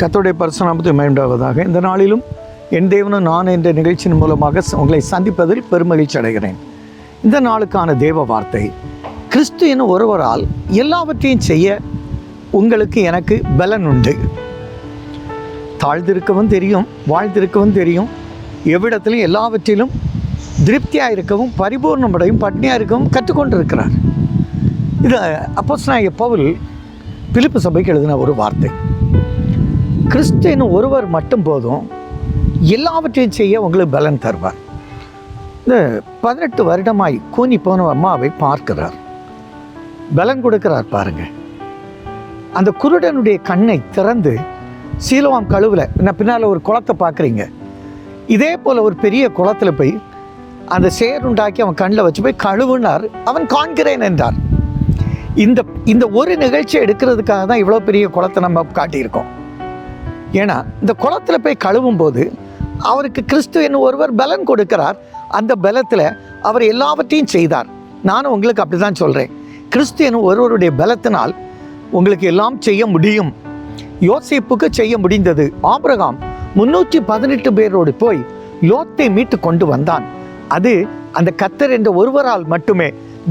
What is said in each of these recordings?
கத்தோடைய பரிசுநாமத்தை மேம்படுவதாக இந்த நாளிலும் என் தேவனும் நான் என்ற நிகழ்ச்சியின் மூலமாக உங்களை சந்திப்பதில் பெருமகிழ்ச்சி அடைகிறேன். இந்த நாளுக்கான தேவ வார்த்தை கிறிஸ்து என ஒருவரால் எல்லாவற்றையும் செய்ய உங்களுக்கு எனக்கு பலன் உண்டு. தாழ்ந்திருக்கவும் தெரியும் வாழ்ந்திருக்கவும் தெரியும். எவ்விடத்திலும் எல்லாவற்றிலும் திருப்தியாக இருக்கவும் பரிபூர்ணமடையும் பட்னியாக இருக்கவும் கற்றுக்கொண்டிருக்கிறார். இது அப்போஸ் நான் பவுல் பிலிப்பு சபைக்கு எழுதின ஒரு வார்த்தை. கிறிஸ்து ஒருவர் மட்டும் போதும் எல்லாவற்றையும் செய்ய உங்களுக்கு பலன் தருவார். இந்த பதினெட்டு வருடமாய் கூனி போன அம்மாவை பார்க்கிறார். பலன் கொடுக்கிறார் பாருங்க. அந்த குருடனுடைய கண்ணை திறந்து சீலவாம் கழுவில் நான் பின்னால் ஒரு குளத்தை பார்க்குறீங்க. இதே போல் ஒரு பெரிய குளத்துல போய் அந்த சேர் உண்டாக்கி அவன் கண்ணில் வச்சு போய் கழுவுனார். அவன் காண்கிறேன் என்றார். இந்த இந்த ஒரு நிகழ்ச்சியை எடுக்கிறதுக்காக தான் இவ்வளோ பெரிய குளத்தை நம்ம காட்டியிருக்கோம். ஏன்னா இந்த குளத்தில் போய் கழுவும் போது அவருக்கு கிறிஸ்து என்னும் ஒருவர் பலன் கொடுக்கிறார். அந்த பலத்தில் அவர் எல்லாவற்றையும் செய்தார். நானும் உங்களுக்கு அப்படி தான் சொல்கிறேன் கிறிஸ்து என்னும் ஒருவருடைய பலத்தினால் உங்களுக்கு எல்லாம் செய்ய முடியும். யோசிப்புக்கு செய்ய முடிந்தது. ஆபிரகாம் முன்னூற்றி பதினெட்டு பேரோடு போய் லோத்தை மீட்டு கொண்டு வந்தான். அது அந்த கத்தர் என்ற ஒருவரால் மட்டுமே.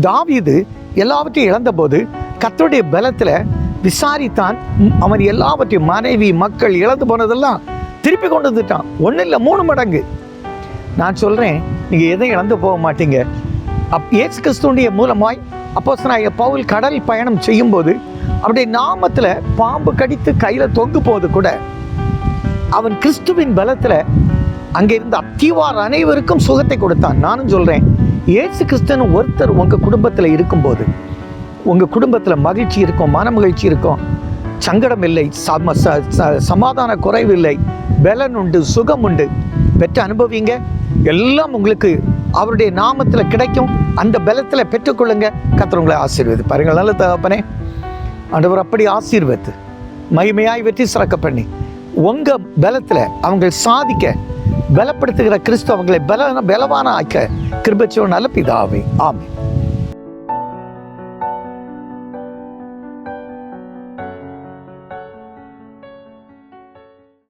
தாவிது எல்லாவற்றையும் இழந்தபோது கத்தருடைய பலத்தில் விசாரித்தான். அவன் எல்லாவற்றையும் மனைவி மக்கள் இழந்து போனதெல்லாம் திருப்பி கொண்டு வந்துட்டான். ஒன்றும் இல்லை மூணு மடங்கு. நான் சொல்கிறேன் நீங்கள் எதையும் இழந்து போக மாட்டீங்க. அப் ஏசு கிறிஸ்துடைய மூலமாய் அப்போஸ்தலனாகிய பவுல் கடல் பயணம் செய்யும்போது அவருடைய நாமத்தில் பாம்பு கடித்து கையில் தொங்கு போது கூட அவன் கிறிஸ்துவின் பலத்தில் அங்கே இருந்த அத்திவார் அனைவருக்கும் சுகத்தை கொடுத்தான். நானும் சொல்கிறேன் ஏசு கிறிஸ்துன்னு ஒருத்தர் உங்கள் குடும்பத்தில் இருக்கும்போது உங்கள் குடும்பத்தில் மகிழ்ச்சி இருக்கும் மன மகிழ்ச்சி இருக்கும். சங்கடம் இல்லை சம ச ச- சமாதான குறைவு இல்லை. பலன் உண்டு சுகம் உண்டு. பெற்று அனுபவிங்க. எல்லாம் உங்களுக்கு அவருடைய நாமத்தில் கிடைக்கும். அந்த பலத்தில் பெற்றுக்கொள்ளுங்க. கத்துறவங்களை ஆசீர்வது பாருங்கள் நல்ல தகப்பனே. ஆண்டவர் அப்படி ஆசீர்வத்து. மகிமையாய் வெற்றி சிறக்க பண்ணி. உங்கள் பலத்தில் அவங்க சாதிக்க பலப்படுத்துகிற கிறிஸ்து அவங்களை பல பலவான ஆக்க கிருபச்சோ நல்ல பிதாவே. ஆமென்.